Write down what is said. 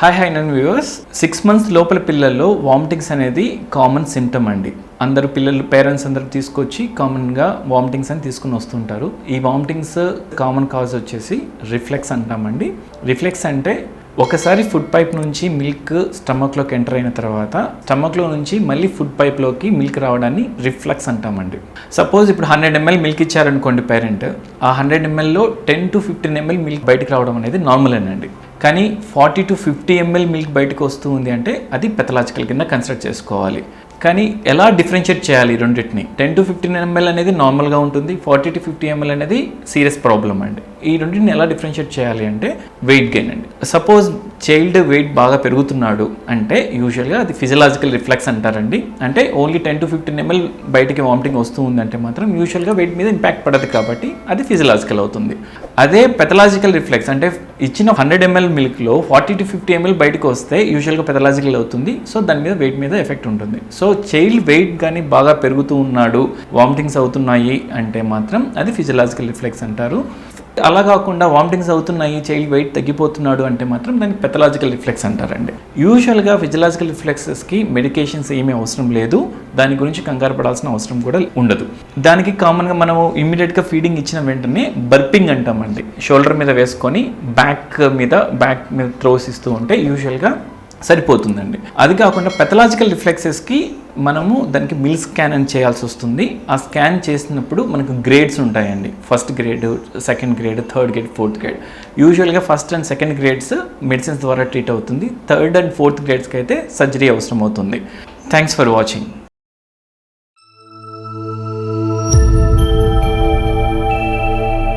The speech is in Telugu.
హాయ్ హాయ్ నన్ వ్యూవర్స్ సిక్స్ మంత్స్ లోపల పిల్లల్లో వామిటింగ్స్ అనేది కామన్ సిమ్టమ్ అండి. అందరు పిల్లలు పేరెంట్స్ అందరు తీసుకొచ్చి కామన్గా వామిటింగ్స్ అని తీసుకుని వస్తుంటారు. ఈ వామిటింగ్స్ కామన్ కాజ్ వచ్చేసి రిఫ్లెక్స్ అంటామండి రిఫ్లెక్స్ అంటే ఒకసారి ఫుడ్ పైప్ నుంచి మిల్క్ స్టమక్లోకి ఎంటర్ అయిన తర్వాత స్టమక్లో నుంచి మళ్ళీ ఫుడ్ పైప్లోకి మిల్క్ రావడాన్ని రిఫ్లెక్స్ అంటామండి సపోజ్ ఇప్పుడు హండ్రెడ్ ఎంఎల్ మిల్క్ ఇచ్చారనుకోండి పేరెంట్ ఆ hundred ఎంఎల్లో ten to fifteen ML milk బయటకు రావడం అనేది నార్మలేనండి కానీ forty to fifty ML milk బయటకు వస్తూ ఉంది అంటే అది పెథలాజికల్ కింద కన్సిడర్ చేసుకోవాలి. కానీ ఎలా డిఫరెన్షియేట్ చేయాలి రెండింటిని? టెన్ టు ఫిఫ్టీన్ ఎంఎల్ అనేది నార్మల్గా ఉంటుంది ఫార్టీ టు ఫిఫ్టీ ఎంఎల్ అనేది సీరియస్ ప్రాబ్లం అండి. ఈ రెండింటిని ఎలా డిఫరెన్షియేట్ చేయాలి అంటే వెయిట్ గెయిన్ అండి. సపోజ్ చైల్డ్ వెయిట్ బాగా పెరుగుతున్నాడు అంటే యూజువల్గా అది ఫిజియలాజికల్ రిఫ్లెక్స్ అంటారండి. అంటే only ten to fifteen ML బయటికి వామిటింగ్ వస్తూ ఉందంటే మాత్రం యూజువల్గా వెయిట్ మీద ఇంపాక్ట్ పడదు కాబట్టి అది ఫిజియలాజికల్ అవుతుంది. అదే పెథలాజికల్ రిఫ్లెక్స్ అంటే ఇచ్చిన హండ్రెడ్ ఎంఎల్ మిల్క్లో ఫార్టీ టు ఫిఫ్టీ ఎంఎల్ బయటకు వస్తే యూజువల్గా పెథలాజికల్ అవుతుంది. సో దాని మీద వెయిట్ మీద ఎఫెక్ట్ ఉంటుంది. సో చైల్డ్ వెయిట్ కానీ బాగా పెరుగుతూ ఉన్నాడు వామిటింగ్స్ అవుతున్నాయి అంటే మాత్రం అది ఫిజియలాజికల్ రిఫ్లెక్స్ అంటారు. అలా కాకుండా వామిటింగ్స్ అవుతున్నాయి చైల్డ్ వెయిట్ తగ్గిపోతున్నాడు అంటే మాత్రం దాన్ని పెథలాజికల్ రిఫ్లెక్స్ అంటారండి. యూజువల్గా ఫిజియలాజికల్ రిఫ్లెక్సెస్కి మెడికేషన్స్ ఏమీ అవసరం లేదు దాని గురించి కంగారు పడాల్సిన అవసరం కూడా ఉండదు. దానికి కామన్గా మనము ఇమ్మీడియట్గా ఫీడింగ్ ఇచ్చిన వెంటనే బర్పింగ్ అంటామండి. షోల్డర్ మీద వేసుకొని బ్యాక్ మీద బ్యాక్ మీద త్రోస్ ఇస్తూ ఉంటే యూజువల్గా సరిపోతుందండి. అది కాకుండా పెథలాజికల్ రిఫ్లెక్సెస్కి మనము దానికి మిల్ స్కాన్ అని చేయాల్సి వస్తుంది. ఆ స్కాన్ చేసినప్పుడు మనకు గ్రేడ్స్ ఉంటాయండి. First grade second grade third grade fourth grade యూజువల్గా first and second grades medicines ద్వారా ట్రీట్ అవుతుంది. థర్డ్ అండ్ ఫోర్త్ గ్రేడ్స్కి అయితే సర్జరీ అవసరం అవుతుంది థ్యాంక్స్ ఫర్ వాచింగ్